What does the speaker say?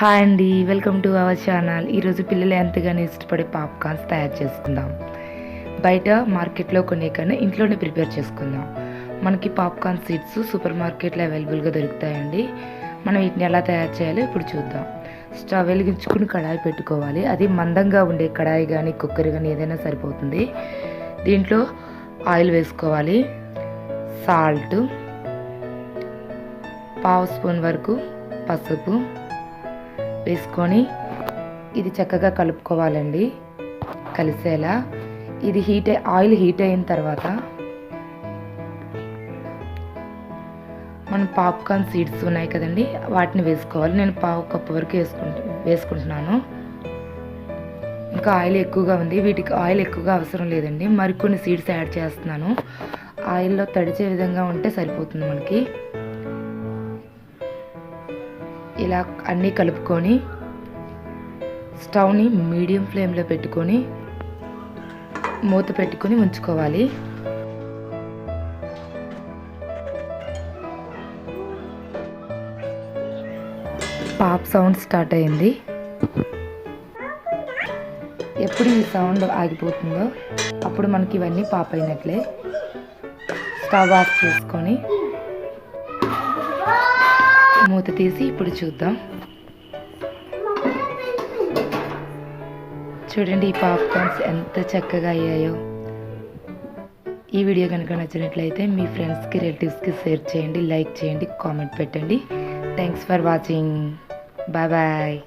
Hi అండి welcome to our channel. ఈరోజు పిల్లలు ఎంతగానో ఇష్టపడే పాప్కార్న్స్ తయారు చేసుకుందాం. బయట మార్కెట్లో కొనే కన్నా ఇంట్లోనే ప్రిపేర్ చేసుకుందాం. మనకి పాప్కార్న్ సీడ్స్ సూపర్ మార్కెట్లో అవైలబుల్గా దొరుకుతాయండి. మనం వీటిని ఎలా తయారు చేయాలో ఇప్పుడు చూద్దాం. స్టవ్ వెలిగించుకుని కడాయి పెట్టుకోవాలి. అది మందంగా ఉండే కడాయి కానీ కుక్కర్ కానీ ఏదైనా సరిపోతుంది. దీంట్లో ఆయిల్ వేసుకోవాలి. సాల్ట్ పావు స్పూన్ వరకు పసుపు వేసుకొని ఇది చక్కగా కలుపుకోవాలండి. కలిసేలా ఇది హీట్ ఆయిల్ హీట్ అయిన తర్వాత మనం పాప్కార్న్ సీడ్స్ ఉన్నాయి కదండి వాటిని వేసుకోవాలి. నేను పావు కప్పు వరకు వేసుకుంటు వేసుకుంటున్నాను. ఇంకా ఆయిల్ ఎక్కువగా ఉంది. వీటికి ఆయిల్ ఎక్కువగా అవసరం లేదండి. మరికొన్ని సీడ్స్ యాడ్ చేస్తున్నాను. ఆయిల్లో తడిచే విధంగా ఉంటే సరిపోతుంది మనకి. ఇలా అన్నీ కలుపుకొని స్టవ్ని మీడియం ఫ్లేమ్లో పెట్టుకొని మూత పెట్టుకొని ఉంచుకోవాలి. పాప్ సౌండ్ స్టార్ట్ అయింది. ఎప్పుడు ఈ సౌండ్ ఆగిపోతుందో అప్పుడు మనకి ఇవన్నీ పాప్ అయినట్లే. స్టవ్ ఆఫ్ చేసుకొని మూత తీసి ఇప్పుడు చూద్దాం. చూడండి ఈ పాప్కార్న్స్ ఎంత చక్కగా అయ్యాయో. ఈ వీడియో కనుక నచ్చినట్లయితే మీ ఫ్రెండ్స్కి రిలేటివ్స్కి షేర్ చేయండి లైక్ చేయండి కామెంట్ పెట్టండి. Thanks for watching. Bye bye.